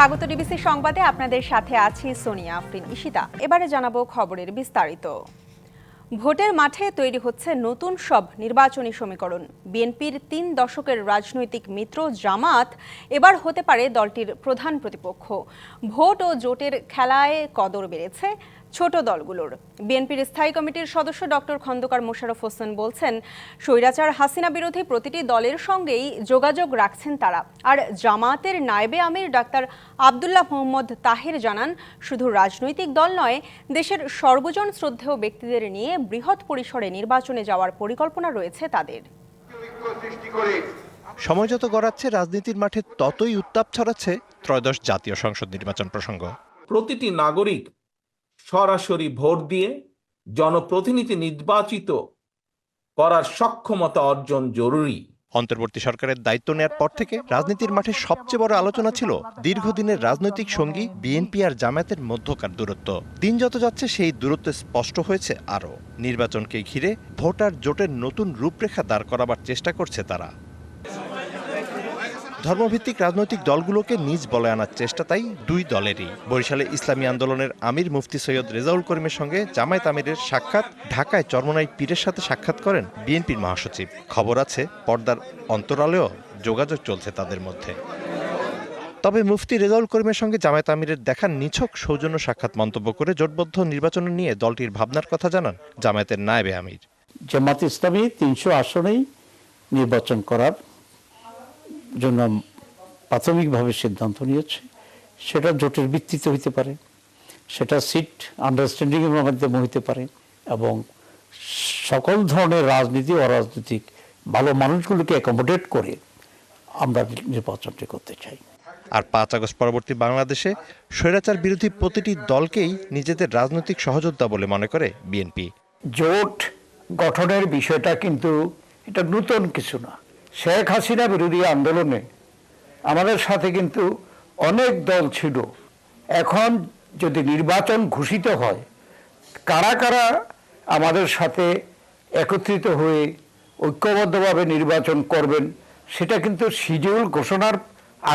স্বাগত ডিবিসি সংবাদে আপনাদের সাথে আছি সোনিয়া, আফরিন ইশিতা এবারে জানাব খবরের বিস্তারিত। ভোটের মাঠে তৈরি হচ্ছে নতুন সব নির্বাচনী সমীকরণ। বিএনপির তিন দশকের রাজনৈতিক মিত্র জামাত এবার হতে পারে দলটির প্রধান প্রতিপক্ষ। ভোট ও জোটের খেলায় কদর বেড়েছে। ছোট দলগুলোর। বিএনপির স্থায়ী কমিটির সদস্য ডক্টর খন্দকার মোশারফ হোসেন বলছেন স্বৈরাচার হাসিনা বিরোধী প্রতিটি দলের সঙ্গেই যোগাযোগ রাখছেন তারা। আর জামাতের নায়েবে আমির ডাক্তার আবদুল্লাহ মোহাম্মদ তাহের জানান শুধু রাজনৈতিক দল নয় দেশের সর্বজন শ্রদ্ধেয় ব্যক্তিদের নিয়ে বৃহৎ পরিসরে নির্বাচনে যাওয়ার পরিকল্পনা রয়েছে তাদের। সময় যত গড়াচ্ছে রাজনীতির মাঠে ততই উত্তাপ ছড়াচ্ছে ত্রয়োদশ জাতীয় সংসদ নির্বাচন প্রসঙ্গ। প্রতিটি নাগরিক সরাসরি ভোট দিয়ে জনপ্রতিনিধি নির্বাচিত করার সক্ষমতা অর্জন জরুরি। অন্তর্বর্তী সরকারের দায়িত্ব নেয়ার পর থেকে রাজনীতির মাঠে সবচেয়ে বড় আলোচনা ছিল দীর্ঘদিনের রাজনৈতিক সঙ্গী বিএনপি আর জামায়াতের মধ্যকার দূরত্ব। দিন যত যাচ্ছে, সেই দূরত্ব স্পষ্ট হয়েছে আরও। নির্বাচনকে ঘিরে ভোটার জোটের নতুন রূপরেখা দাঁড় করাবার চেষ্টা করছে তারা। ধর্মভিত্তিক রাজনৈতিক দলগুলোকে নিজ বলে আনার চেষ্টা তাই দুই দলেরই। বরিশালে ইসলামী আন্দোলনের আমির মুফতি সৈয়দ রেজাউল করিমের সঙ্গে জামায়াত আমিরের সাক্ষাৎ, ঢাকায় চরমনাই পীরের সাথে সাক্ষাৎ করেন বিএনপির মহাসচিব। খবর আছে, পর্দার অন্তরালেও যোগাযোগ চলছে তাদের মধ্যে। তবে মুফতি রেজাউল করিমের সঙ্গে জামায়াত আমিরের দেখা নিছক সৌজন্য সাক্ষাৎ মন্তব্য করে জোটবদ্ধ নির্বাচন নিয়ে দলটির ভাবনার কথা জানান জামায়াতের নায়েবে আমির। জামাত ইসলামী তিনশো আসনেই নির্বাচন করার জন্য প্রাথমিকভাবে সিদ্ধান্ত নিয়েছে। সেটা জোটের ভিত্তিতে হইতে পারে সেটা সিট আন্ডারস্ট্যান্ডিংয়ের মাধ্যমে হইতে পারে এবং সকল ধরনের রাজনীতি অরাজনৈতিক ভালো মানুষগুলোকে অ্যাকোমোডেট করে আমরা নির্বাচনটি করতে চাই। আর পাঁচ আগস্ট পরবর্তী বাংলাদেশে স্বৈরাচার বিরোধী প্রতিটি দলকেই নিজেদের রাজনৈতিক সহযোদ্ধা বলে মনে করে বিএনপি। জোট গঠনের বিষয়টা কিন্তু এটা নতুন কিছু না। শেখ হাসিনা বিরোধী আন্দোলনে আমাদের সাথে কিন্তু অনেক দল ছিল। এখন যদি নির্বাচন ঘোষিত হয়, কারা কারা আমাদের সাথে একত্রিত হয়ে ঐক্যবদ্ধভাবে নির্বাচন করবেন, সেটা কিন্তু শিডিউল ঘোষণার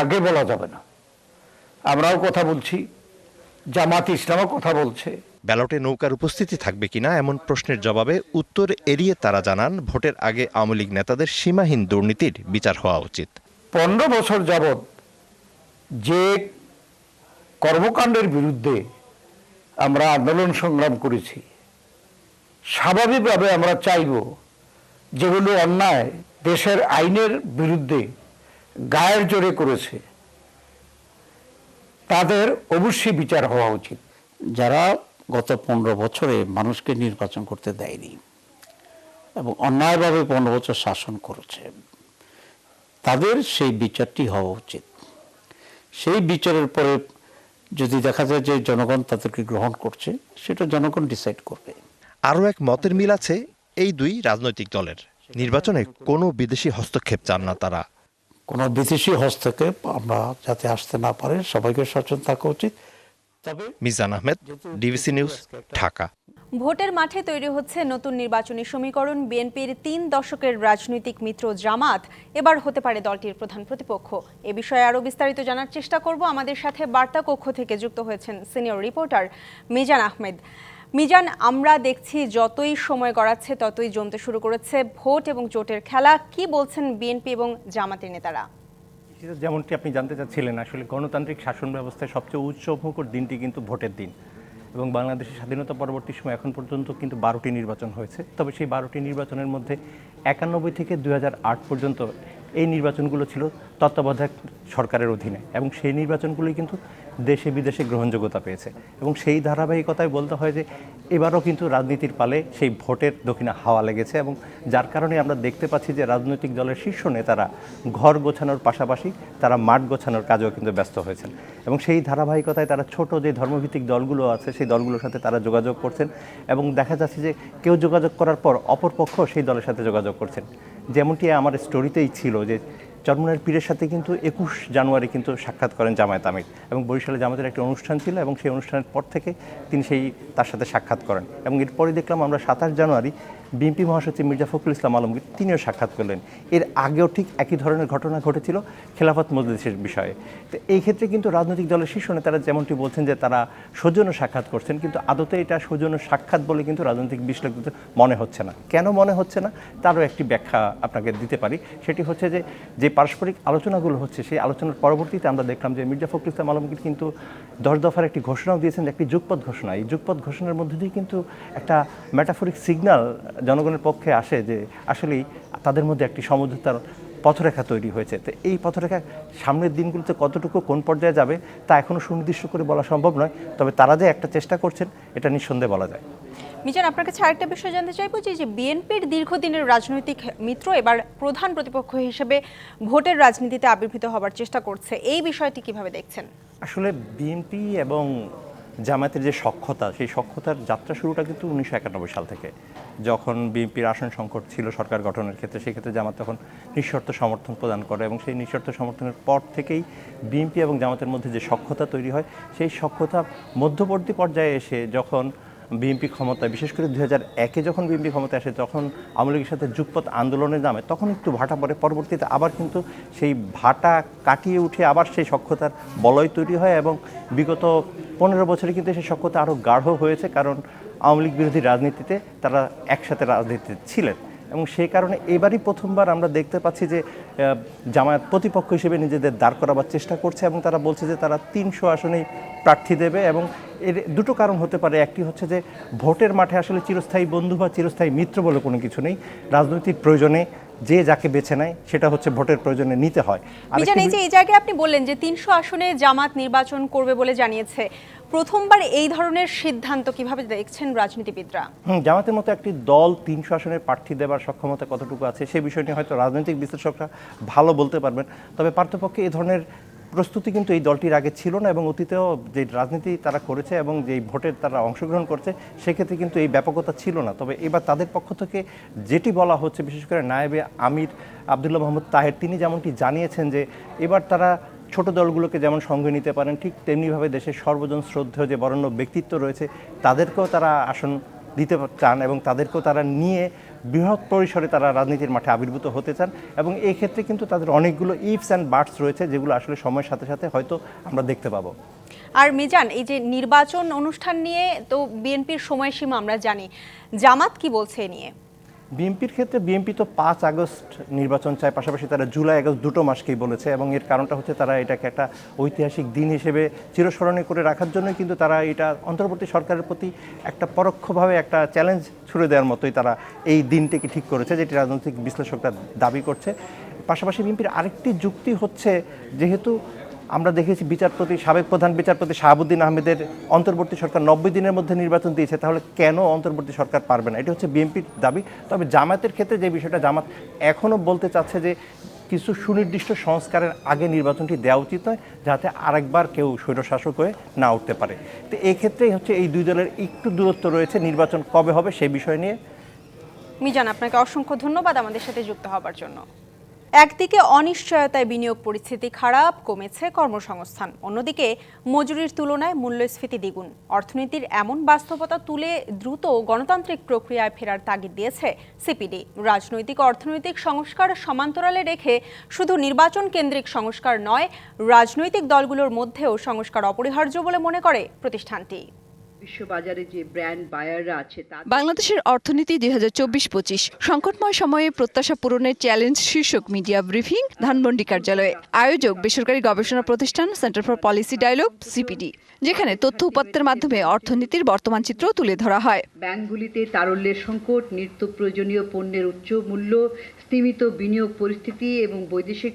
আগে বলা যাবে না। আমরাও কথা বলছি, জামাত ইসলামও কথা বলছে। ব্যালটে নৌকার উপস্থিতি থাকবে কিনা এমন প্রশ্নের জবাবে উত্তর এড়িয়ে তারা জানান ভোটের আগে আওয়ামী লীগ নেতাদের সীমাহীন দুর্নীতির বিচার হওয়া উচিত। পনেরো বছর যাবৎ যে কর্মকাণ্ডের বিরুদ্ধে আমরা আন্দোলন সংগ্রাম করেছি স্বাভাবিকভাবে আমরা চাইব যেগুলো অন্যায় দেশের আইনের বিরুদ্ধে গায়ের জোরে করেছে তাদের অবশ্যই বিচার হওয়া উচিত। যারা গত পনেরো বছরে মানুষকে নির্বাচন করতে দেয়নি এবং অন্যায়ভাবে পনেরো বছর শাসন করেছে। তাদের সেই বিচারটি হওয়া উচিত। সেই বিচারের পরে যদি দেখা যায় যে জনগণ তাদেরকে গ্রহণ করছে সেটা জনগণ ডিসাইড করবে। আরও এক মতের মিল আছে এই দুই রাজনৈতিক দলের। নির্বাচনে কোনো বিদেশি হস্তক্ষেপ চান না তারা। কোনো বিদেশি হস্তক্ষেপ আমরা যাতে আসতে না পারে সবাইকে সচেতন থাকা উচিত। Mizan Ahmed DBC news Dhaka. ভোটের মাঠে তৈরি হচ্ছে নতুন নির্বাচনী সমীকরণ। বিএনপির তিন দশকের রাজনৈতিক মিত্র জামাত এবার হতে পারে দলটির প্রধান প্রতিপক্ষ। এ বিষয়ে আরও বিস্তারিত জানার চেষ্টা করব। আমাদের সাথে বার্তা কক্ষ থেকে যুক্ত হয়েছেন সিনিয়র রিপোর্টার মিজান আহমেদ। মিজান আমরা দেখছি যতই সময় গড়াচ্ছে ততই জমতে শুরু করেছে ভোট এবং জোটের খেলা। কি বলছেন বিএনপি এবং জামাতের নেতারা? যেমনটি আপনি জানতে চাচ্ছিলেন, আসলে গণতান্ত্রিক শাসন ব্যবস্থায় সবচেয়ে উৎসবমুখর দিনটি কিন্তু ভোটের দিন। এবং বাংলাদেশের স্বাধীনতা পরবর্তী সময় এখন পর্যন্ত কিন্তু বারোটি নির্বাচন হয়েছে। তবে সেই বারোটি নির্বাচনের মধ্যে একানব্বই থেকে দু হাজার আট পর্যন্ত এই নির্বাচনগুলো ছিল তত্ত্বাবধায়ক সরকারের অধীনে এবং সেই নির্বাচনগুলোই কিন্তু দেশে বিদেশে গ্রহণযোগ্যতা পেয়েছে এবং সেই ধারাবাহিকতায় বলতে হয় যে এবারও কিন্তু রাজনীতির পালে সেই ভোটের দক্ষিণে হাওয়া লেগেছে এবং যার কারণে আমরা দেখতে পাচ্ছি যে রাজনৈতিক দলের শীর্ষ নেতারা ঘর গোছানোর পাশাপাশি তারা মাঠ গোছানোর কাজেও কিন্তু ব্যস্ত হয়েছেন এবং সেই ধারাবাহিকতায় তারা ছোট যে ধর্মভিত্তিক দলগুলো আছে সেই দলগুলোর সাথে তারা যোগাযোগ করছেন এবং দেখা যাচ্ছে যে কেউ যোগাযোগ করার পর অপরপক্ষ সেই দলের সাথে যোগাযোগ করছেন। যেমনটি আমার স্টোরিতেই ছিল যে চর্মনের পীরের সাথে কিন্তু একুশ জানুয়ারি কিন্তু সাক্ষাৎ করেন জামায়াত আমির এবং বরিশালে জামাতের একটি অনুষ্ঠান ছিল এবং সেই অনুষ্ঠানের পর থেকে তিনি সেই তার সাথে সাক্ষাৎ করেন এবং এরপরে দেখলাম আমরা সাতাশ জানুয়ারি বিএনপি মহাসচিব মির্জা ফখরুল ইসলাম আলমগীর তিনিও সাক্ষাৎ করলেন। এর আগেও ঠিক একই ধরনের ঘটনা ঘটেছিল খেলাফত মজলিসের বিষয়ে। তো এই ক্ষেত্রে কিন্তু রাজনৈতিক দলের শীর্ষ নেতারা যেমনটি বলছেন যে তারা সৌজন্য সাক্ষাৎ করছেন, কিন্তু আদতে এটা সৌজন্য সাক্ষাৎ বলে কিন্তু রাজনৈতিক বিশ্লেষকদের মনে হচ্ছে না। কেন মনে হচ্ছে না? তারও একটি ব্যাখ্যা আপনাকে দিতে পারি। সেটি হচ্ছে যে যে পারস্পরিক আলোচনাগুলো হচ্ছে, সেই আলোচনার পরবর্তীতে আমরা দেখলাম যে মির্জা ফখরুল ইসলাম আলমগীর কিন্তু দশ দফার একটি ঘোষণাও দিয়েছেন, একটি যুগপথ ঘোষণা। এই যুগপথ ঘোষণার মধ্যে দিয়ে কিন্তু একটা ম্যাটাফরিক সিগন্যাল জনগণের পক্ষে আসে যে আসলেই তাদের মধ্যে একটি সমঝোতার পথরেখা তৈরি হয়েছে। তো এই পথরেখা সামনের দিনগুলোতে কতটুকু কোন পর্যায়ে যাবে তা এখনও সুনির্দিষ্ট করে বলা সম্ভব নয়। তবে তারা যে একটা চেষ্টা করছেন এটা নিঃসন্দেহে বলা যায়। মিজান আপনার কাছে আরেকটা বিষয় জানতে চাইব যে যে বিএনপির দীর্ঘদিনের রাজনৈতিক মিত্র এবার প্রধান প্রতিপক্ষ হিসেবে ভোটের রাজনীতিতে আবির্ভূত হবার চেষ্টা করছে। এই বিষয়টি কীভাবে দেখছেন? আসলে বিএনপি এবং জামায়াতের যে সক্ষতা, সেই সক্ষতার যাত্রা শুরুটা কিন্তু উনিশশো একানব্বই সাল থেকে। যখন বিএনপির আসন সংকট ছিল সরকার গঠনের ক্ষেত্রে সেই ক্ষেত্রে জামাত তখন নিঃশর্ত সমর্থন প্রদান করে এবং সেই নিঃশর্ত সমর্থনের পর থেকেই বিএনপি এবং জামাতের মধ্যে যে সক্ষতা তৈরি হয়, সেই সক্ষতা মধ্যবর্তী পর্যায়ে এসে যখন বিএনপি ক্ষমতায়, বিশেষ করে দু হাজার একে যখন বিএনপি ক্ষমতায় আসে, তখন আওয়ামী লীগের সাথে যুগপথ আন্দোলনের নামে, তখন একটু ভাটা পড়ে। পরবর্তীতে আবার কিন্তু সেই ভাটা কাটিয়ে উঠে আবার সেই সক্ষতার বলয় তৈরি হয় এবং বিগত পনেরো বছরে কিন্তু সেই সক্ষতা আরও গাঢ় হয়েছে কারণ আওয়ামী লীগ বিরোধী রাজনীতিতে তারা একসাথে রাজনীতিতে ছিলেন। এবং সেই কারণে এবারই প্রথমবার আমরা দেখতে পাচ্ছি যে জামায়াত প্রতিপক্ষ হিসেবে নিজেদের দাঁড় করাবার চেষ্টা করছে এবং তারা বলছে যে তারা তিনশো আসনেই প্রার্থী দেবে এবং এর দুটো কারণ হতে পারে। একটি হচ্ছে যে ভোটের মাঠে আসলে চিরস্থায়ী বন্ধু বা চিরস্থায়ী মিত্র বলে কোনো কিছু নেই। রাজনৈতিক প্রয়োজনে যে যাকে বেছে নেয় সেটা হচ্ছে ভোটের প্রয়োজনে নিতে হয়। এই যে এই জায়গায় আপনি বললেন যে তিনশো আসনে জামাত নির্বাচন করবে বলে জানিয়েছে। প্রথমবার এই ধরনের সিদ্ধান্ত কীভাবে দেখছেন রাজনীতিবিদরা? জামাতের মতো একটি দল তিনশো আসনের প্রার্থী দেওয়ার সক্ষমতা কতটুকু আছে সেই বিষয় নিয়ে হয়তো রাজনৈতিক বিশ্লেষকরা ভালো বলতে পারবেন। তবে পার্থপক্ষে এই ধরনের প্রস্তুতি কিন্তু এই দলটির আগে ছিল না এবং অতীতেও যে রাজনীতি তারা করেছে এবং যেই ভোটের তারা অংশগ্রহণ করছে, সেক্ষেত্রে কিন্তু এই ব্যাপকতা ছিল না। তবে এবার তাদের পক্ষ থেকে যেটি বলা হচ্ছে, বিশেষ করে নায়েবে আমির আবদুল্লাহ মোহাম্মদ তাহের, তিনি যেমনটি জানিয়েছেন যে এবার তারা ছোট দলগুলোকে যেমন সঙ্গে নিতে পারেন, ঠিক তেমনিভাবে দেশের সর্বজন শ্রদ্ধেয় যে বরণ্য ব্যক্তিত্ব রয়েছে, তাদেরকেও তারা আসন দিতে চান এবং তাদেরকেও তারা নিয়ে বৃহৎ পরিসরে তারা রাজনীতির মাঠে আবির্ভূত হতে চান এবং এই ক্ষেত্রে কিন্তু তাদের অনেকগুলো ইফস অ্যান্ড বার্ডস রয়েছে যেগুলো আসলে সময়ের সাথে সাথে হয়তো আমরা দেখতে পাবো। আর মিজান, এই যে নির্বাচন অনুষ্ঠান নিয়ে তো বিএনপির সময়সীমা আমরা জানি। জামাত কি বলছে নিয়ে? বিএনপির ক্ষেত্রে বিএনপি তো পাঁচ আগস্ট নির্বাচন চায়, পাশাপাশি তারা জুলাই আগস্ট দুটো মাসকেই বলেছে এবং এর কারণটা হচ্ছে তারা এটাকে একটা ঐতিহাসিক দিন হিসেবে চিরস্মরণীয় করে রাখার জন্য কিন্তু তারা এটা অন্তর্বর্তী সরকারের প্রতি একটা পরোক্ষভাবে একটা চ্যালেঞ্জ ছুড়ে দেওয়ার মতোই তারা এই দিনটিকে ঠিক করেছে, যেটি রাজনৈতিক বিশ্লেষকরা দাবি করছে। পাশাপাশি বিএনপির আরেকটি যুক্তি হচ্ছে, যেহেতু আমরা দেখেছি বিচারপতি, সাবেক প্রধান বিচারপতি শাহাবুদ্দিন আহমেদের অন্তর্বর্তী সরকার নব্বই দিনের মধ্যে নির্বাচন দিয়েছে, তাহলে কেন অন্তর্বর্তী সরকার পারবে না? এটা হচ্ছে বিএনপির দাবি। তবে জামাতের ক্ষেত্রে যে বিষয়টা জামাত এখনও বলতে চাচ্ছে যে কিছু সুনির্দিষ্ট সংস্কারের আগে নির্বাচনটি দেওয়া উচিত নয়, যাতে আরেকবার কেউ স্বৈরশাসক হয়ে না উঠতে পারে। তো এই ক্ষেত্রেই হচ্ছে এই দুই দলের একটু দূরত্ব রয়েছে, নির্বাচন কবে হবে সেই বিষয় নিয়ে। মিজান, আপনাকে অসংখ্য ধন্যবাদ আমাদের সাথে যুক্ত হবার জন্য। একদিকে অনিশ্চয়তায় বিনিয়োগ পরিস্থিতি খারাপ, কমেছে কর্মসংস্থান। অন্যদিকে মজুরির তুলনায় মূল্যস্ফীতি দ্বিগুণ। অর্থনীতির এমন বাস্তবতা তুলে দ্রুত গণতান্ত্রিক প্রক্রিয়ায় ফেরার তাগিদ দিয়েছে সিপিডি। রাজনৈতিক অর্থনৈতিক সংস্কার সমান্তরালে রেখে শুধু নির্বাচন কেন্দ্রিক সংস্কার নয়, রাজনৈতিক দলগুলোর মধ্যেও সংস্কার অপরিহার্য বলে মনে করে প্রতিষ্ঠানটি। বিশ্ববাজারে যে ব্র্যান্ড বায়াররা আছে বাংলাদেশের অর্থনীতি দুই হাজার চব্বিশ পঁচিশ। সংকটময় সময়ে প্রত্যাশা পূরণের চ্যালেঞ্জ শীর্ষক মিডিয়া ব্রিফিং ধানমন্ডি কার্যালয়ে। আয়োজক বেসরকারি গবেষণা প্রতিষ্ঠান centre for policy dialogue CPD যেখানে তথ্য উপাত্তের মাধ্যমে অর্থনীতির বর্তমান চিত্র তুলে ধরা হয়। ব্যাংকগুলিতে তারল্যের সংকট নিত্য প্রয়োজনীয় পণ্যের উচ্চ মূল্য স্তীমিত বিনিয়োগ পরিস্থিতি এবং বৈদেশিক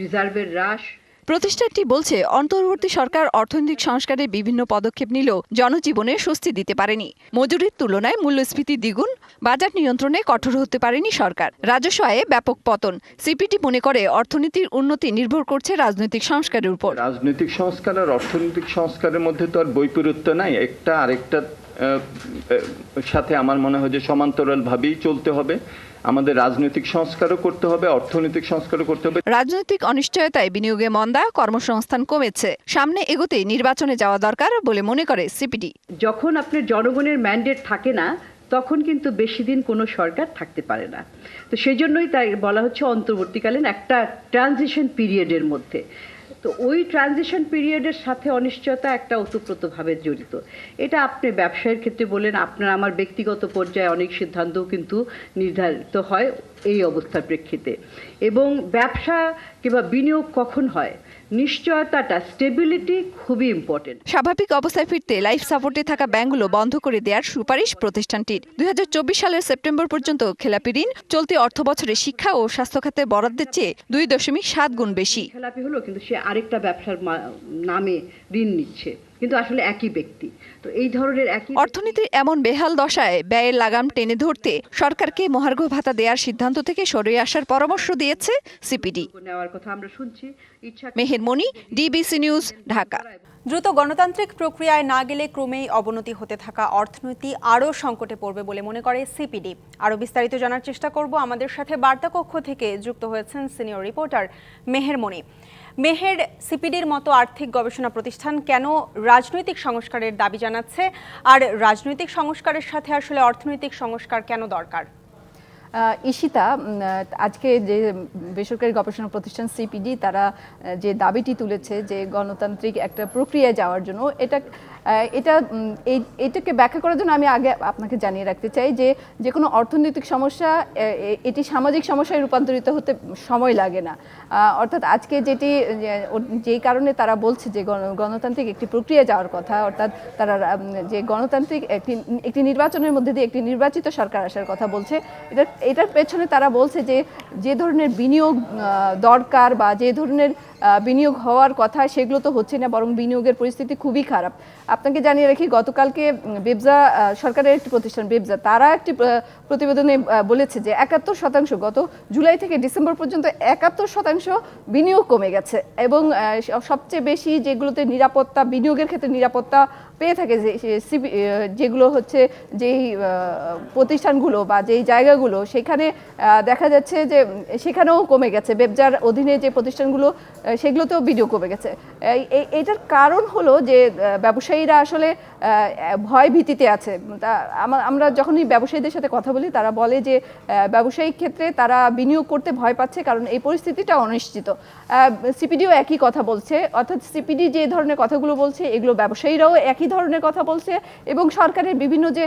রিজার্ভের হ্রাস প্রতিষ্ঠানটি বলছে, অন্তর্বর্তী সরকার অর্থনৈতিক সংস্কারের বিভিন্ন পদক্ষেপ নিলেও জনজীবনে স্বস্তি দিতে পারেনি। মজুরির তুলনায় মূল্যস্ফীতি দ্বিগুণ, বাজার নিয়ন্ত্রণে কঠোর হতে পারেনি সরকার। রাজস্ব আয়ে ব্যাপক পতন সিপিটি মনে করে অর্থনীতির উন্নতি নির্ভর করছে রাজনৈতিক সংস্কারের উপর। রাজনৈতিক সংস্কার আর অর্থনৈতিক সংস্কারের মধ্যে তো আর বৈপরীত্য নাই, একটা আরেকটা সাথে আমার মনে হয় যে সমান্তরালভাবেই চলতে হবে। আমাদের রাজনৈতিক সংস্কারও করতে হবে অর্থনৈতিক সংস্কারও করতে হবে। রাজনৈতিক অনিশ্চয়তায় বিনিয়োগে মন্দা কর্মসংস্থান কমেছে। সামনে এগোতে নির্বাচনে যাওয়া দরকার বলে মনে করে সিপিডি। যখন আপনার জনগণের ম্যান্ডেট থাকে না তখন কিন্তু বেশি দিন কোনো সরকার থাকতে পারে না। তো সেই জন্যই তাই বলা হচ্ছে অন্তর্বর্তীকালীন একটা ট্রানজিশন পিরিয়ডের মধ্যে। তো ওই ট্রানজিশন পিরিয়ডের সাথে অনিশ্চয়তা একটা ওতপ্রোতভাবে জড়িত। এটা আপনি ব্যবসায়ের ক্ষেত্রে বলেন আপনার আমার ব্যক্তিগত পর্যায়ে অনেক সিদ্ধান্তও কিন্তু নির্ধারিত হয় এই অবস্থার প্রেক্ষিতে। এবং ব্যবসা কিংবা বিনিয়োগ কখন হয়? নিশ্চয়তাটা স্টেবিলিটি খুবই ইম্পর্টেন্ট স্বাভাবিক অবস্থায় ফিরতে লাইফ সাপোর্টে থাকা ব্যাংকগুলো বন্ধ করে দেওয়ার সুপারিশ প্রতিষ্ঠানটির। দুই হাজার চব্বিশ সালের সেপ্টেম্বর পর্যন্ত খেলাপি ঋণ চলতি অর্থ বছরে শিক্ষা ও স্বাস্থ্য খাতে বরাদ্দের চেয়ে দুই দশমিক সাত গুণ বেশি। খেলাপি হলো কিন্তু সে আরেকটা ব্যবসার নামে ঋণ নিচ্ছে। কিন্তু আসলে একই ব্যক্তি। তো এই ধরনের একই অর্থনীতির এমন বেহাল দশায় ব্যয়ের লাগাম টেনে ধরতে সরকারকে মহার্ঘ ভাতা দেওয়ার সিদ্ধান্ত থেকে সরে আসার পরামর্শ দিয়েছে সিপিডি। নেওয়ার কথা আমরা শুনছি। ইচ্ছা মেহের মনি ডিবিসি নিউজ ঢাকা। দ্রুত গণতান্ত্রিক প্রক্রিয়ায় না গেলে ক্রমেই অবনতি হতে থাকা অর্থনীতি আরও সংকটে পড়বে বলে মনে করে সিপিডি। আরও বিস্তারিত জানার চেষ্টা করব আমাদের সাথে বার্তা কক্ষ থেকে যুক্ত হয়েছেন সিনিয়র রিপোর্টার মেহের মনি মেহের সিপিডির মতো আর্থিক গবেষণা প্রতিষ্ঠান কেন রাজনৈতিক সংস্কারের দাবি জানাচ্ছে? আর রাজনৈতিক সংস্কারের সাথে আসলে অর্থনৈতিক সংস্কার কেন দরকার? ঈশিতা আজকে যে বেসরকারি গবেষণা প্রতিষ্ঠান সিপিডি, তারা যে দাবিটি তুলেছে যে গণতান্ত্রিক একটা প্রক্রিয়ায় যাওয়ার জন্য, এটা এটা এটাকে ব্যাখ্যা করার জন্য আমি আগে আপনাকে জানিয়ে রাখতে চাই যে যে কোনো অর্থনৈতিক সমস্যা এটি সামাজিক সমস্যায় রূপান্তরিত হতে সময় লাগে না। অর্থাৎ আজকে যেটি যেই কারণে তারা বলছে যে গণ- গণতান্ত্রিক একটি প্রক্রিয়া যাওয়ার কথা, অর্থাৎ তারা যে গণতান্ত্রিক একটি একটি নির্বাচনের মধ্যে দিয়ে একটি নির্বাচিত সরকার আসার কথা বলছে, এটা, এটার পেছনে তারা বলছে যে যে ধরনের বিনিয়োগ দরকার বা যে ধরনের বিনিয়োগ হওয়ার কথা, সেগুলো তো হচ্ছে না, বরং বিনিয়োগের পরিস্থিতি খুবই খারাপ। আপনাকে জানিয়ে রাখি, গতকালকে বেবজা সরকারের একটি প্রতিষ্ঠান, বেবজা, তারা একটি প্রতিবেদনে বলেছে যে একাত্তর শতাংশ, গত জুলাই থেকে ডিসেম্বর পর্যন্ত একাত্তর শতাংশ বিনিয়োগ কমে গেছে এবং সবচেয়ে বেশি যেগুলোতে নিরাপত্তা, বিনিয়োগের ক্ষেত্রে নিরাপত্তা পেয়ে থাকে যে যেগুলো হচ্ছে যেই প্রতিষ্ঠানগুলো বা যেই জায়গাগুলো, সেখানে দেখা যাচ্ছে যে, সেখানেও কমে গেছে। বেবজার অধীনে যে প্রতিষ্ঠানগুলো সেগুলোতেও বিনিয়োগ কমে গেছে। এই- কারণ হলো যে ব্যবসায়ীরা আসলে ভয় ভীতিতে আছে। তা আমরা যখনই ব্যবসায়ীদের সাথে কথা বলি, তারা বলে যে ব্যবসায়িক ক্ষেত্রে তারা বিনিয়োগ করতে ভয় পাচ্ছে, কারণ এই পরিস্থিতিটা অনিশ্চিত। সিপিডিও একই কথা বলছে, অর্থাৎ সিপিডি যে ধরনের কথাগুলো বলছে, এগুলো ব্যবসায়ীরাও একই ধরনের কথা বলছে এবং সরকারের বিভিন্ন যে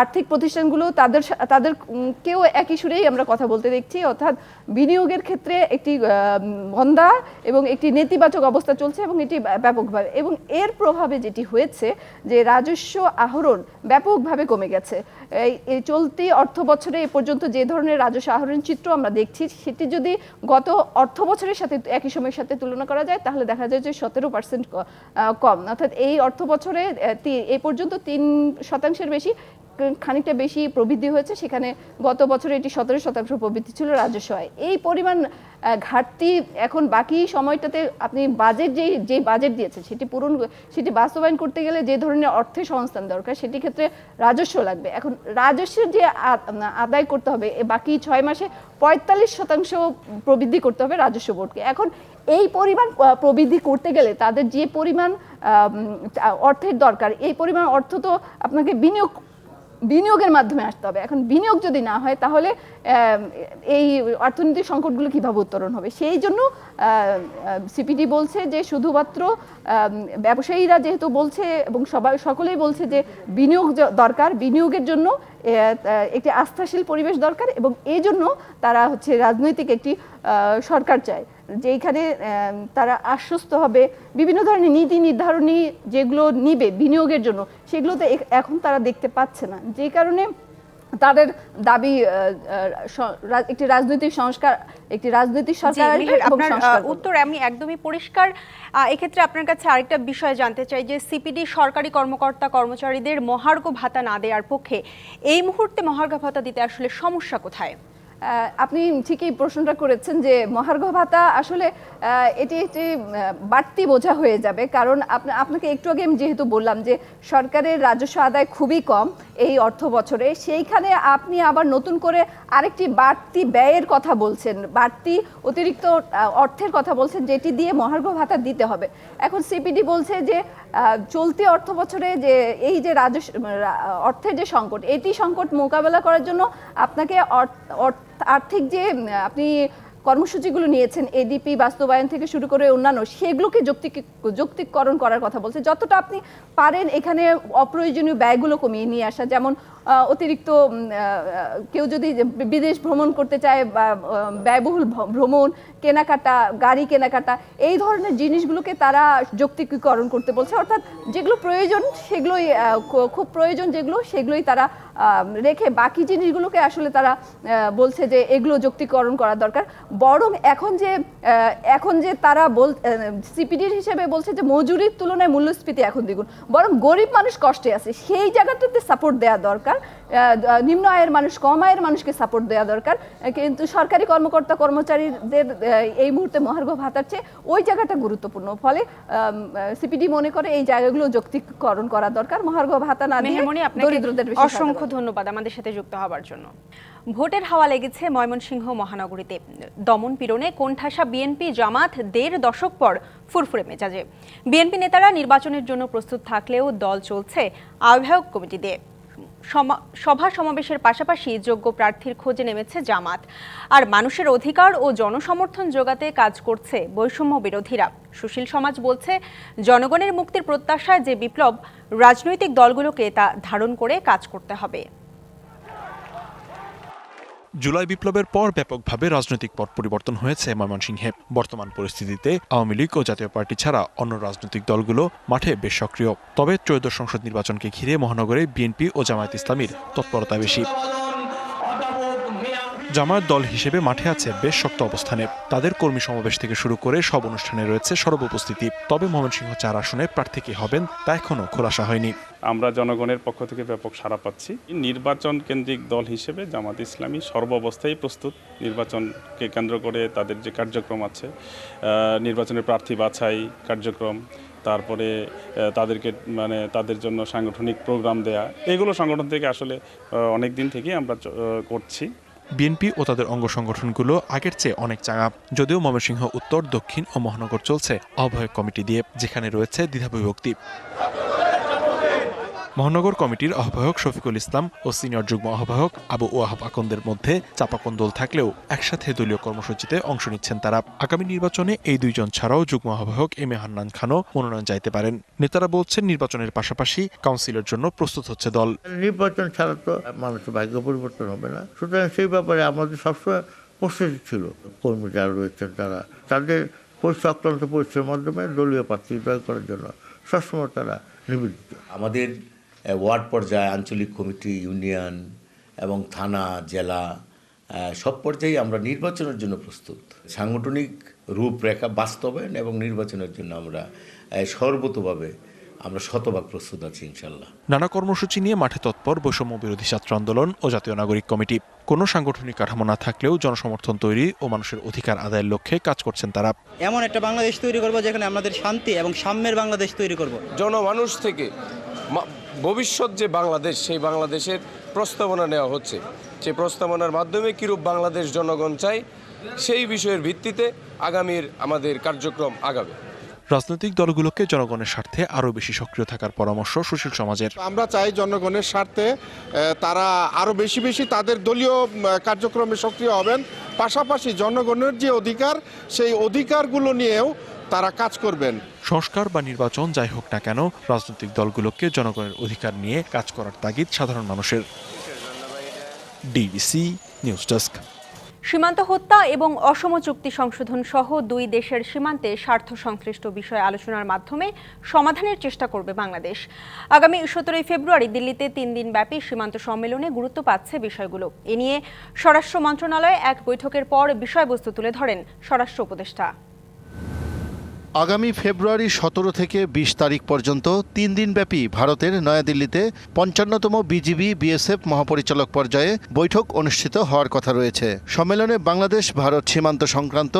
আর্থিক প্রতিষ্ঠানগুলো তাদের তাদের কেউ একই সুরেই আমরা কথা বলতে দেখছি। অর্থাৎ বিনিয়োগের ক্ষেত্রে একটি মন্দা এবং একটি নেতিবাচক অবস্থা চলছে এবং এটি ব্যাপকভাবে এবং এর প্রভাবে যেটি হয়েছে যে, রাজস্ব আহরণ ব্যাপকভাবে কমে গেছে। এই চলতি অর্থ বছরে এ পর্যন্ত যে ধরনের রাজস্ব আহরণ চিত্র আমরা দেখছি, সেটি যদি গত অর্থ বছরের সাথে একই সময়ের সাথে তুলনা করা যায়, তাহলে দেখা যায় যে সতেরো পার্সেন্ট কম। অর্থাৎ এই অর্থ বছরে তি- এই পর্যন্ত তিন শতাংশের বেশি খানিকটা বেশি প্রবৃদ্ধি হয়েছে। সেখানে গত বছরে এটি সতেরো শতাংশ প্রবৃদ্ধি ছিল রাজস্ব আয় এই পরিমাণ ঘাটতি এখন বাকি সময়টাতে আপনি বাজেট যেই যে বাজেট দিয়েছেন, সেটি পূরণ, সেটি বাস্তবায়ন করতে গেলে যে ধরনের অর্থের সংস্থান দরকার, সেটি ক্ষেত্রে রাজস্ব লাগবে। এখন রাজস্বের যে আদায় করতে হবে, এ বাকি ছয় মাসে পঁয়তাল্লিশ শতাংশ প্রবৃদ্ধি করতে হবে রাজস্ব বোর্ডকে। এখন এই পরিমাণ প্রবৃদ্ধি করতে গেলে তাদের যে পরিমাণ অর্থের দরকার। এই পরিমাণ অর্থ তো আপনাকে বিনিয়োগ, বিনিয়োগের মাধ্যমে আসতে হবে। এখন বিনিয়োগ যদি না হয়, তাহলে এই অর্থনৈতিক সংকটগুলো কীভাবে উত্তরণ হবে? সেই জন্য সিপিডি বলছে যে, শুধুমাত্র ব্যবসায়ীরা যেহেতু বলছে এবং সবাই, সকলেই বলছে যে, বিনিয়োগ দরকার। বিনিয়োগের জন্য একটি আস্থাশীল পরিবেশ দরকার এবং এই জন্য তারা হচ্ছে রাজনৈতিক একটি সরকার চায়। যেখানে তারা আশ্বস্ত হবে বিভিন্ন ধরনের নীতি নির্ধারণী যেগুলো নিবে বিনিয়োগের জন্য সেগুলো তো এখন তারা দেখতে পাচ্ছে না। যে কারণে তাদের দাবি একটি রাজনৈতিক সংস্কার একটি রাজনৈতিক সরকার আপনার সংস্কার উত্তর আমি একদমই পরিষ্কার। এক্ষেত্রে আপনার কাছে আরেকটা বিষয় জানতে চাই যে সিপিডি সরকারি কর্মকর্তা কর্মচারীদের মহার্ঘ ভাতা না দেওয়ার পক্ষে এই মুহূর্তে মহার্ঘ ভাতা দিতে আসলে সমস্যা কোথায়? আপনি ঠিকই প্রশ্নটা করেছেন যে মহার্ঘ ভাতা আসলে এটি একটি বাড়তি বোঝা হয়ে যাবে। কারণ আপনা- আপনাকে একটু আগে আমি যেহেতু বললাম যে সরকারের রাজস্ব আদায় খুবই কম এই অর্থ বছরে, সেইখানে আপনি আবার নতুন করে আরেকটি বাড়তি ব্যয়ের কথা বলছেন, বাড়তি অতিরিক্ত অর্থের কথা বলছেন, যেটি দিয়ে মহার্ঘ ভাতা দিতে হবে। এখন সিপিডি বলছে যে চলতি অর্থ বছরে যে এই যে রাজস্ব অর্থের যে সংকট, এটি সংকট মোকাবেলা করার জন্য আপনাকে অর্থ অর- আর্থিক যে আপনি কর্মসূচিগুলো নিয়েছেন এডিপি বাস্তবায়ন থেকে শুরু করে অন্যান্য, সেগুলোকে যৌক্তিক, যৌক্তিককরণ করার কথা বলছে। যতটা আপনি পারেন এখানে অপ্রয়োজনীয় ব্যয়গুলো কমিয়ে নিয়ে আসা। যেমন অতিরিক্ত কেউ যদি বিদেশ ভ্রমণ করতে চায় ব্যয়বহুল ভ্রমণ, কেনাকাটা, গাড়ি কেনাকাটা, এই ধরনের জিনিসগুলোকে তারা যৌক্তিকীকরণ করতে বলছে। অর্থাৎ যেগুলো প্রয়োজন, সেগুলোই খুব প্রয়োজন যেগুলো, সেগুলোই তারা রেখে বাকি জিনিসগুলোকে আসলে তারা বলছে যে এগুলো যৌক্তিকরণ করা দরকার। বরং এখন যে এখন যে তারা বল সিপিডির হিসেবে বলছে যে মজুরির তুলনায় মূল্যস্ফীতি এখন দ্বিগুণ। বরং গরিব মানুষ কষ্টে আছে, সেই জায়গাটাতে সাপোর্ট দেওয়া দরকার। আহ, নিম্ন আয়ের মানুষ কম আয়ের মানুষকে সাপোর্ট দেওয়া দরকার। কিন্তু সরকারি কর্মকর্তা কর্মচারীদের এই মুহূর্তে মহার্ঘ ভাতার চেয়ে ওই জায়গাটা গুরুত্বপূর্ণ। ফলে সিপিডি মনে করে এই জায়গাগুলো যৌক্তিকরণ করা দরকার। মহার্ঘ ভাতা না দিয়ে দরিদ্রদের অসংখ্য ধন্যবাদ আমাদের সাথে যুক্ত হওয়ার জন্য। ভোটের হাওয়া লেগেছে ময়মনসিংহ মহানগরীতে। দমন পীড়নে কোণঠাসা বিএনপি জামাত দেড় দশক পর ফুরফুরে মেজাজে। বিএনপি নেতারা নির্বাচনের জন্য প্রস্তুত থাকলেও দল চলছে আহ্বায়ক কমিটি দিয়ে সভা সমাবেশের পাশাপাশি যোগ্য প্রার্থীর খোঁজে নেমেছে জামাত। আর মানুষের অধিকার ও জনসমর্থন যোগাতে কাজ করছে বৈষম্য বিরোধীরা। সুশীল সমাজ বলছে, জনগণের মুক্তির প্রত্যাশায় যে বিপ্লব, রাজনৈতিক দলগুলোকে তা ধারণ করে কাজ করতে হবে। জুলাই বিপ্লবের পর ব্যাপকভাবে রাজনৈতিক পট পরিবর্তন হয়েছে ময়মনসিংহে। বর্তমান পরিস্থিতিতে আওয়ামী লীগ ও জাতীয় পার্টি ছাড়া অন্য রাজনৈতিক দলগুলো মাঠে বেশ সক্রিয়। তবে ত্রয়োদশ সংসদ নির্বাচনকে ঘিরে মহানগরে বিএনপি ও জামায়াত ইসলামীর তৎপরতা বেশি। জামায়াত দল হিসেবে মাঠে আছে বেশ শক্ত অবস্থানে। তাদের কর্মী সমাবেশ থেকে শুরু করে সব অনুষ্ঠানে রয়েছে সর্বোপস্থিতি তবে ময়মনসিংহ চার আসনে প্রার্থী কে হবেন তা এখনও খোলাসা হয়নি। আমরা জনগণের পক্ষ থেকে ব্যাপক সাড়া পাচ্ছি। নির্বাচন কেন্দ্রিক দল হিসেবে জামাত ইসলামী সর্বাবস্থায় প্রস্তুত। নির্বাচনকে কেন্দ্র করে তাদের যে কার্যক্রম আছে নির্বাচনের প্রার্থী বাছাই কার্যক্রম, তারপরে তাদেরকে মানে তাদের জন্য সাংগঠনিক প্রোগ্রাম দেয়া, এগুলো সংগঠন থেকে আসলে অনেক দিন থেকেই আমরা করছি। বিএনপি ও তাদের অঙ্গ সংগঠনগুলো আগের চেয়ে অনেক চাঙা। যদিও ময়মনসিংহ, উত্তর, দক্ষিণ ও মহানগর চলছে অভয় কমিটি দিয়ে, যেখানে রয়েছে দ্বিধাবিভক্তি। মহানগর কমিটির আহ্বায়ক শফিকুল ইসলাম ও সিনিয়র যুগ্ম আহ্বায়ক আবু ওয়াহাব আকন্দের মধ্যে চাপাকন্দল থাকলেও একসাথে দলীয় কর্মসূচিতে অংশ নিচ্ছেন তারা। আগামী নির্বাচনে এই দুইজন ছাড়াও যুগ্ম আহ্বায়ক এম এ হান্নান খানও মনোনয়ন চাইতে পারেন। নেতারা বলছেন নির্বাচনের পাশাপাশি কাউন্সিলের জন্য প্রস্তুত হচ্ছে দল। নির্বাচন ছাড়া তো মানুষের ভাগ্য পরিবর্তন হবে না। সুতরাং সেই ব্যাপারে আমাদের সবসময় প্রস্তুতি ছিল। কর্মী যারা রয়েছেন তারা তাদের অক্লান্ত পরিশ্রমের মাধ্যমে দলীয় প্রার্থী জয় করার জন্য সবসময় তারা নিবেদিত। আমাদের ওয়ার্ড পর্যায়ে আঞ্চলিক কমিটি, ইউনিয়ন এবং থানা, জেলা সব পর্যায়ে আমরা নির্বাচনের জন্য প্রস্তুত। সাংগঠনিক রূপরেখা বাস্তবায়ন এবং নির্বাচনের জন্য আমরা সর্বতোভাবে আমরা শতভাগ প্রস্তুত আছি ইনশাল্লাহ নানা কর্মসূচি নিয়ে মাঠে তৎপর বৈষম্য বিরোধী ছাত্র আন্দোলন ও জাতীয় নাগরিক কমিটি। কোনো সাংগঠনিক কাঠামো না থাকলেও জনসমর্থন তৈরি ও মানুষের অধিকার আদায়ের লক্ষ্যে কাজ করছেন তারা। এমন একটা বাংলাদেশ তৈরি করব যেখানে আমাদের শান্তি এবং সাম্যের বাংলাদেশ তৈরি করব। জনমানুষ থেকে মা- ভবিষ্যৎ যে বাংলাদেশ সেই বাংলাদেশের প্রস্তাবনা নেওয়া হচ্ছে। সেই প্রস্তাবনার মাধ্যমে কিরূপ বাংলাদেশ জনগণ চাই সেই বিষয়ের ভিত্তিতে আগামীর আমাদের কার্যক্রম আগাবে। রাজনৈতিক দলগুলোকে জনগণের স্বার্থে আরও বেশি সক্রিয় থাকার পরামর্শ সুশীল সমাজের। আমরা চাই জনগণের স্বার্থে তারা আরও বেশি বেশি তাদের দলীয় কার্যক্রমে সক্রিয় হবেন। পাশাপাশি জনগণের যে অধিকার সেই অধিকারগুলো নিয়েও তারা কাজ করবেন। সংস্কার বা নির্বাচন যাই হোক না কেন রাজনৈতিক দলগুলোকে জনগণের অধিকার নিয়ে কাজ করার তাগিদ সাধারণ মানুষের। DBC news desk. সীমান্ত হত্যা এবং অসম চুক্তি সংশোধন সহ দুই দেশের সীমান্তে স্বার্থ সংশ্লিষ্ট বিষয় আলোচনার মাধ্যমে সমাধানের চেষ্টা করবে বাংলাদেশ। আগামী সতেরোই ফেব্রুয়ারি দিল্লিতে তিন দিন ব্যাপী সীমান্ত সম্মেলনে গুরুত্ব পাচ্ছে বিষয়গুলো। এ নিয়ে স্বরাষ্ট্র মন্ত্রণালয়ে এক বৈঠকের পর বিষয়বস্তু তুলে ধরেন স্বরাষ্ট্র উপদেষ্টা। আগামী ফেব্রুয়ারি সতেরো থেকে বিশ তারিখ পর্যন্ত তিন দিনব্যাপী ভারতের নয়াদিল্লিতে পঞ্চান্নতম বিজিবি বিএসএফ মহাপরিচালক পর্যায়ে বৈঠক অনুষ্ঠিত হওয়ার কথা রয়েছে। সম্মেলনে বাংলাদেশ ভারত সীমান্ত সংক্রান্ত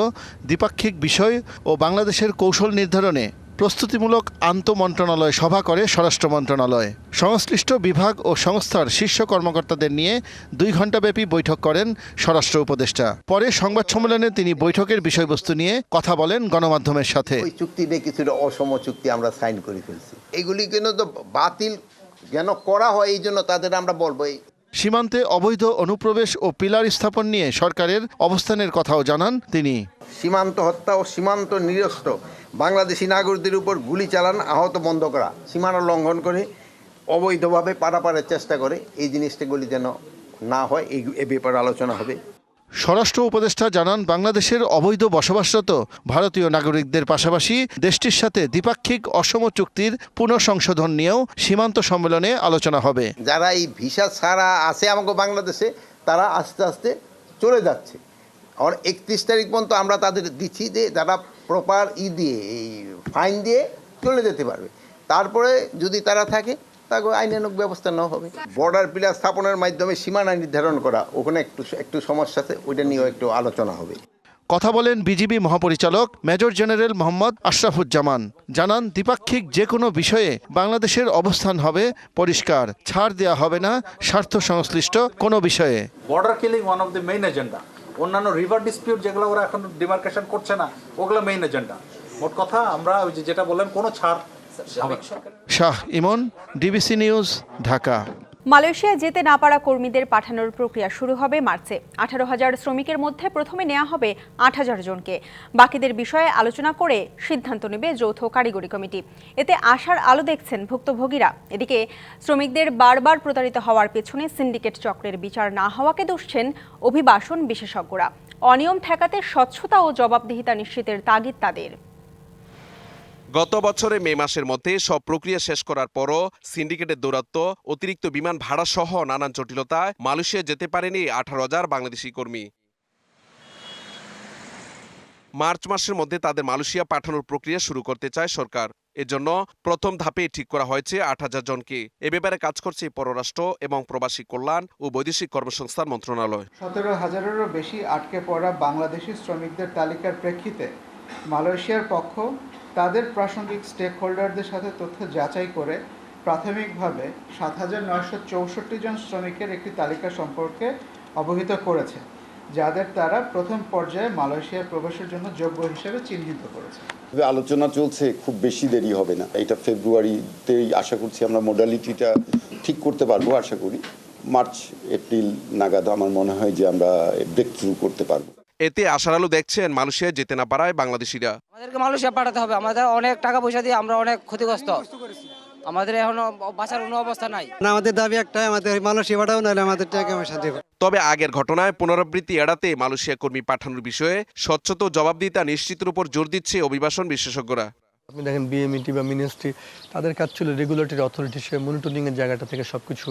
দ্বিপাক্ষিক বিষয় ও বাংলাদেশের কৌশল নির্ধারণে প্রস্তুতিমূলক আন্তঃমন্ত্রণালয় সভা করে স্বরাষ্ট্র মন্ত্রণালয়। সংশ্লিষ্ট বিভাগ ও সংস্থার শীর্ষ কর্মকর্তাদের নিয়ে দুই ঘণ্টাব্যাপী বৈঠক করেন স্বরাষ্ট্র উপদেষ্টা। পরে সংবাদ সম্মেলনে তিনি বৈঠকের বিষয়বস্তু নিয়ে কথা বলেন গণমাধ্যমের সাথে। ওই চুক্তিতে কিছুটা অসম চুক্তি আমরা সাইন করে ফেলছি। এগুলি তো বাতিল যেন করা হয়, এই জন্য তাদের আমরা বলব সীমান্তে অবৈধ অনুপ্রবেশ ও পিলার স্থাপন নিয়ে সরকারের অবস্থানের কথাও জানান তিনি। সীমান্ত হত্যা ও সীমান্ত নিরস্ত বাংলাদেশি নাগরিকদের উপর গুলি চালান, আহত বন্ধ করা, সীমানা লঙ্ঘন করে, অবৈধভাবে পারাপারের চেষ্টা করে, এই জিনিসটাগুলি যেন না হয়, এই ব্যাপারে আলোচনা হবে। স্বরাষ্ট্র উপদেষ্টা জানান, বাংলাদেশের অবৈধ বসবাসরত ভারতীয় নাগরিকদের পাশাপাশি দেশটির সাথে দ্বিপাক্ষিক অসম চুক্তির পুনঃসংশোধন নিয়েও সীমান্ত সম্মেলনে আলোচনা হবে। যারা এই ভিসা ছাড়া আছে আমাকে বাংলাদেশে, তারা আস্তে আস্তে চলে যাচ্ছে। আর একত্রিশ তারিখ পর্যন্ত আমরা তাদের দিচ্ছি যে যারা প্রপার ই দিয়ে, এই ফাইন দিয়ে চলে যেতে পারবে। তারপরে যদি তারা থাকে তাকে আইনানুক ব্যবস্থা নেওয়া হবে। বর্ডার পিলার স্থাপনের মাধ্যমে সীমানা নির্ধারণ করা ওখানে একটু একটু সমস্যা আছে ওইটা নিয়েও একটু আলোচনা হবে। কথা বলেন বিজিবি মহাপরিচালক মেজর জেনারেল মোহাম্মদ আশরাফুজ্জামান। জানান দ্বিপাক্ষিক যে কোনো বিষয়ে বাংলাদেশের অবস্থান হবে পরিষ্কার ছাড় দেওয়া হবে না স্বার্থ সংশ্লিষ্ট কোনো বিষয়ে। Border killing one of the main agenda অন্যান্য রিভার ডিসপিউট যেগুলো ওরা এখন ডিমার্কেশন করছে না ওগুলো মেইন এজেন্ডা মোট কথা আমরা ওই যে যেটা বললেন কোনো ছাড়। Shah Emon DBC news Dhaka. Malaysia যেতে না পারা কর্মীদের পাঠানোর প্রক্রিয়া শুরু হবে মার্চে। আঠারো হাজার শ্রমিকের মধ্যে প্রথমে নেওয়া হবে আট হাজার জনকে। বাকিদের বিষয়ে আলোচনা করে সিদ্ধান্ত নেবে যৌথ কারিগরি কমিটি। এতে আশার আলো দেখছেন ভুক্তভোগীরা। এদিকে শ্রমিকদের বারবার প্রতারিত হওয়ার পেছনে সিন্ডিকেট চক্রের বিচার না হওয়াকে দুষছেন অভিবাসন বিশেষজ্ঞরা। অনিয়ম ঠেকাতে স্বচ্ছতা ও জবাবদিহিতা নিশ্চিতের তাগিদ তাদের। গত বছরে মে মাসের মধ্যে সব প্রক্রিয়া শেষ করার পরও সিন্ডিকেটের দৌরাত্ম, অতিরিক্ত বিমান ভাড়া সহ নানান জটিলতায় মালয়েশিয়া যেতে পারেনি আঠারো হাজার বাংলাদেশি কর্মী। মার্চ মাসের মধ্যে তাদের মালয়েশিয়া পাঠানোর প্রক্রিয়া শুরু করতে চায় সরকার। এজন্য প্রথম ধাপে ঠিক করা হয়েছে আট হাজার জনকে। এ ব্যাপারে কাজ করছে পররাষ্ট্র এবং প্রবাসী কল্যাণ ও বৈদেশিক কর্মসংস্থান মন্ত্রণালয়। সতেরো হাজারেরও বেশি আটকে পড়া বাংলাদেশি শ্রমিকদের তালিকার প্রেক্ষিতে মালয়েশিয়ার পক্ষ তাদের প্রাসঙ্গিক স্টেক হোল্ডারদের সাথে তথ্য যাচাই করে প্রাথমিকভাবে সাত হাজার নয়শো চৌষট্টি জন শ্রমিকের একটি তালিকা সম্পর্কে অবহিত করেছে, যাদের তারা প্রথম পর্যায়ে মালয়েশিয়ার প্রবেশের জন্য যোগ্য হিসেবে চিহ্নিত করেছে। আলোচনা চলছে, খুব বেশি দেরি হবে না। এটা ফেব্রুয়ারিতেই আশা করছি আমরা মোডালিটিটা ঠিক করতে পারব, আশা করি। মার্চ, এপ্রিল নাগাদ আমার মনে হয় যে আমরা ব্রেক থ্রু করতে পারব। এতে আশার আলো দেখছেন মালয়েশিয়া যেতে না পারায় বাংলাদেশিরা। আমাদেরকে মালয়েশিয়া পাঠাতে হবে। আমাদের অনেক টাকা পয়সা দিয়ে আমরা অনেক ক্ষতিগ্রস্ত। আমাদের এখনও বাঁচার কোনো অবস্থা নাই। না আমাদের দাবি একটাই আমাদের মালয়েশিয়া পাঠাও নাহলে আমাদের টাকা পয়সা দেবে তবে আগের ঘটনায় পুনরাবৃত্তি এড়াতে মালয়েশিয়া কর্মী পাঠানোর বিষয়ে স্বচ্ছত জবাব জবাবদিহিতা নিশ্চিতের উপর জোর দিচ্ছে অভিবাসন বিশেষজ্ঞরা। আপনি দেখেন বিএমইটি বা মিনিস্ট্রি তাদের কাজ ছিল রেগুলেটরি অথরিটি হিসেবে মনিটরিং এর জায়গাটা থেকে সবকিছু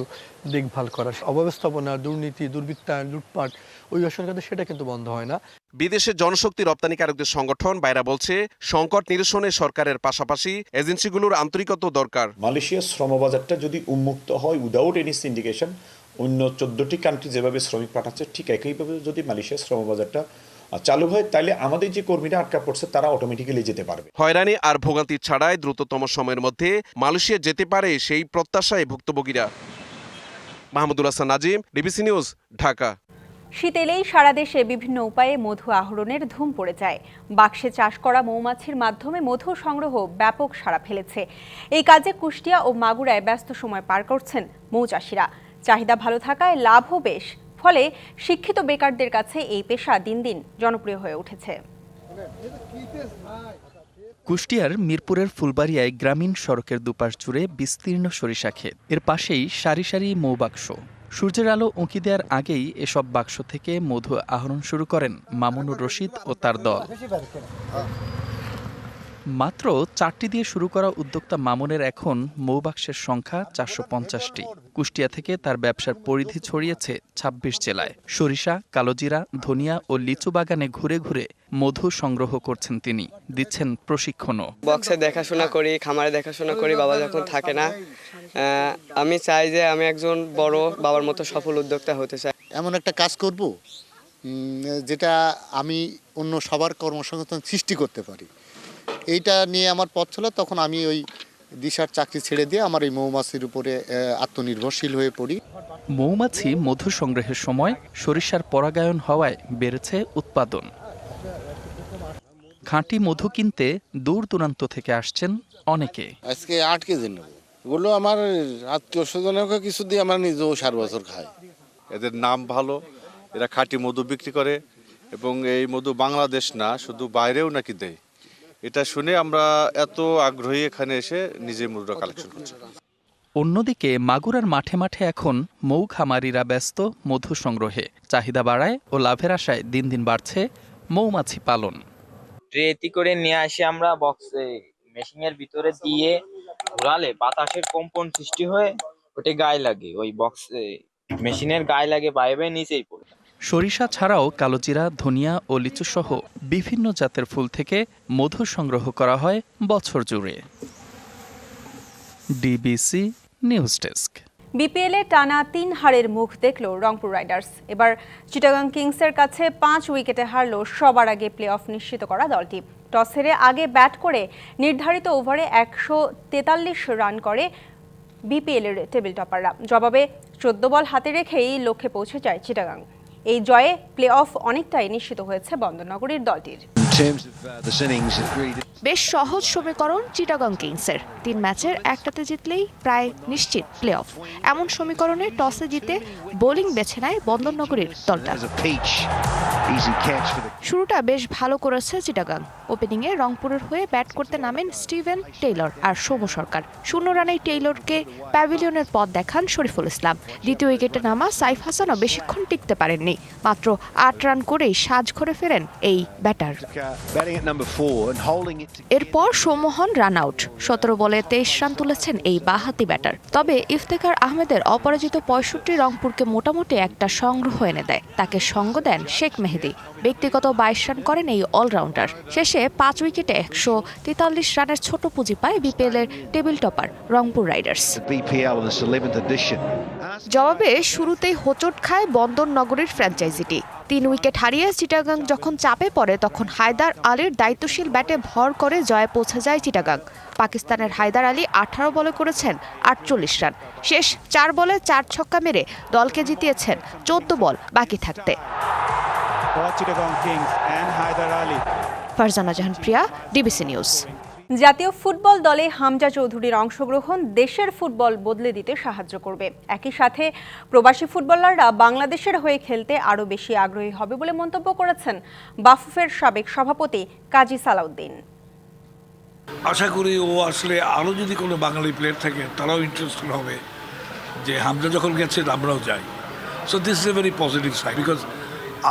দেখভাল করা অব্যবস্থাপনা দুর্নীতি দুর্বৃত্তায়ন লুটপাট ওই অসংখ্যাতে সেটা কিন্তু বন্ধ হয় না। বিদেশে জনশক্তি রপ্তানিকারকদের সংগঠন বাইরা বলছে সংকট নিরসনে সরকারের পাশাপাশি এজেন্সিগুলোর আন্তরিকতা দরকার। মালয়েশিয়ার শ্রমবাজারটা যদি উন্মুক্ত হয় উইদাউট এনি সিন্ডিকেশন অন্য চোদ্দটি কান্ট্রি যেভাবে শ্রমিক পাঠাচ্ছে ঠিক একইভাবে যদি মালয়েশিয়ার শ্রমবাজারটা চালু হয় তাহলে আমাদের যে কর্মীরা আটকা পড়ছে তারা অটোমেটিক্যালি যেতে পারবে। হয়রানি আর ভোগান্তি ছাড়াই দ্রুততম সময়ের মধ্যে মালয়েশিয়া যেতে পারে সেই প্রত্যাশায় ভুক্তভোগীরা। Mahmudul Hasan Nazim DBC news Dhaka. শীত এলেই সারা দেশে বিভিন্ন উপায়ে মধু আহরণের ধুম পড়ে যায়। বাক্সে চাষ করা মৌমাছির মাধ্যমে মধু সংগ্রহ ব্যাপক সাড়া ফেলেছে। এই কাজে কুষ্টিয়া ও মাগুরায় ব্যস্ত সময় পার করছেন মৌচাষিরা। চাহিদা ভালো থাকায় লাভও বেশ। ফলে শিক্ষিত বেকারদের কাছে এই পেশা দিন দিন জনপ্রিয় হয়ে উঠেছে। কুষ্টিয়ার মিরপুরের ফুলবাড়িয়ায় গ্রামীণ সড়কের দুপাশ জুড়ে বিস্তীর্ণ সরিষা ক্ষেত। এর পাশেই সারি সারি মৌবাক্স। সূর্যের আলো উঁকি দেওয়ার আগেই এসব বাক্স থেকে মধু আহরণ শুরু করেন মামুনুর রশিদ ও তার দল। মাত্র চারটি দিয়ে শুরু করা উদ্যোক্তা মামুনের এখন মৌবাক্সের সংখ্যা চারশো পঞ্চাশটি। কুষ্টিয়া থেকে তার ব্যবসার পরিধি ছড়িয়েছে ২৬ জেলায়। সরিষা কালোজিরা ধনিয়া ও লিচু বাগানে ঘুরে ঘুরে মধু সংগ্রহ করছেন তিনি। দিচ্ছেন প্রশিক্ষণও। বক্সে দেখাশোনা করি খামারে দেখাশোনা করি বাবা যখন থাকে না আমি চাই যে আমি একজন বড় বাবার মতো সফল উদ্যোক্তা হতে চাই। এমন একটা কাজ করব যেটা আমি অন্য সবার কর্মসংস্থান সৃষ্টি করতে পারি। এইটা নিয়ে আমার পথ ছিল তখন আমি ওই দিশার চাকরি ছেড়ে দিয়ে আমার এই মৌমাছির উপরে আত্মনির্ভরশীল হয়ে পড়ি। মৌমাছি মধু সংগ্রহের সময় সরিষার পরাগায়ন হওয়ায় বেড়েছে উৎপাদন। খাঁটি মধু কিনতে দূর দূরান্ত থেকে আসছেন অনেকে। আজকে আট কেজি নেব। এগুলো আমার আত্মীয় স্বজনকে কিছু দিয়ে আমরা নিজেও সার বছর খাই। এদের নাম ভালো এরা খাঁটি মধু বিক্রি করে এবং এই মধু বাংলাদেশ না শুধু বাইরেও নাকি দেয়। এটা শুনে আমরা এত আগ্রহী এখানে এসে নিজে মধুটা কালেকশন করছি। অন্যদিকে মাগুরার মাঠে মাঠে এখন মৌ খামারিরা ব্যস্ত মধু সংগ্রহে। চাহিদা বাড়ায় ও লাভের আশায় দিন দিন বাড়ছে মৌমাছি পালন। ট্রেতি করে নিয়ে আসি আমরা বক্সে। মেশিনের ভিতরে দিয়ে ঘোরালে বাতাসের কম্পন সৃষ্টি হয়ে ওটি গায়ে লাগে। ওই বক্সে মেশিনের গায়ে লাগে বাইবে নিচেই পড়ে। সরিষা ছাড়াও কালোজিরা ধনিয়া ও লিচু সহ বিভিন্ন জাতের ফুল থেকে মধু সংগ্রহ করা হয় বছর জুড়ে। ডিবিসি নিউজ ডেস্ক বিপিএলে টানা তিন হারের মুখ দেখল রংপুর রাইডার্স। এবার চিটাগাং কিংসের কাছে পাঁচ উইকেটে হারল সবার আগে প্লে অফ নিশ্চিত করা দলটি। টস হেরে আগে ব্যাট করে নির্ধারিত ওভারে একশো তেতাল্লিশ রান করে বিপিএলের টেবিল টপাররা। জবাবে চোদ্দ বল হাতে রেখেই লক্ষ্যে পৌঁছে যায় চিটাগাং। এই জয়ে প্লে অফ অনেকটাই নিশ্চিত হয়েছে বন্দরনগরীর দলটির। বেশ সহজ সমীকরণ চিটাগং কিংসের। তিন ম্যাচের একটাতে জিতলেই প্রায় নিশ্চিত প্লে অফ এমন সমীকরণে টসে জিতে বোলিং বেছে নেয় বন্দরনগরীর দলটা। শুরুটা বেশ ভালো করেছে চিটাগাং। ওপেনিংয়ে রংপুরের হয়ে ব্যাট করতে নামেন স্টিভেন টেইলর আর সৌম্য সরকার। শূন্য রানেই টেইলরকে প্যাভিলিয়নের পথ দেখান শরীফুল ইসলাম। দ্বিতীয় উইকেটে নামা সাইফ হাসানও বেশিক্ষণ টিকতে পারেননি। মাত্র আট রান করেই সাজ ঘরে ফেরেন এই ব্যাটার। এরপর সৌমোহন রান আউট সতেরো বলে তেইশ রান তুলেছেন এই বাহাতি ব্যাটার তবে ইফতেখার আহমেদের অপরাজিত পঁয়ষট্টি রংপুরকে মোটামুটি একটা সংগ্রহ এনে দেয়। তাকে সঙ্গ দেন শেখ মেহেদি। ব্যক্তিগত বাইশ রান করেন এই অলরাউন্ডার। শেষে পাঁচ উইকেটে একশো তেতাল্লিশ রানের ছোট পুঁজি পায় বিপিএল এর টেবিল টপার রংপুর রাইডার্স। জবাবে শুরুতেই হোঁচট খায় বন্দর নগরীর ফ্র্যাঞ্চাইজিটি। তিন উইকেট হারিয়ে চিটাগাং যখন চাপে পড়ে তখন হায়দার আলীর দায়িত্বশীল ব্যাটে ভর করে জয়ে পৌঁছে যায় চিটাগাং। পাকিস্তানের হায়দার আলী আঠারো বলে করেছেন আটচল্লিশ রান। শেষ চার বলে চার ছক্কা মেরে দলকে জিতিয়েছেন চোদ্দ বল বাকি থাকতে। Farzana Jahan Priya DBC news. জাতীয় ফুটবল দলে হামজা চৌধুরীর অংশগ্রহণ দেশের ফুটবল বদলে দিতে সাহায্য করবে। একই সাথে প্রবাসী ফুটবলাররা বাংলাদেশের হয়ে খেলতে আরও বেশি আগ্রহী হবে বলে মন্তব্য করেছেন বাফুফের সাবেক সভাপতি কাজী সালাউদ্দিন। আশা করি ও আসলে আরও যদি কোনো বাঙালি প্লেয়ার থাকে, তারাও ইন্টারেস্টেড হবে যে হামজা যখন গেছে, আমরাও যাই। So this is a very positive side because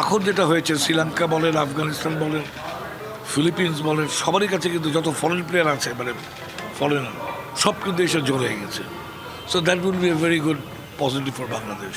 এখন যেটা হয়েছে, শ্রীলঙ্কা বলেন, আফগানিস্তান বলেন, ফিলিপিন্স বলেন, সবারই কাছে কিন্তু যত ফরেন প্লেয়ার আছে মানে ফরেনার সব কিন্তু এসে জোর হয়ে গেছে। So that will be a very good positive for Bangladesh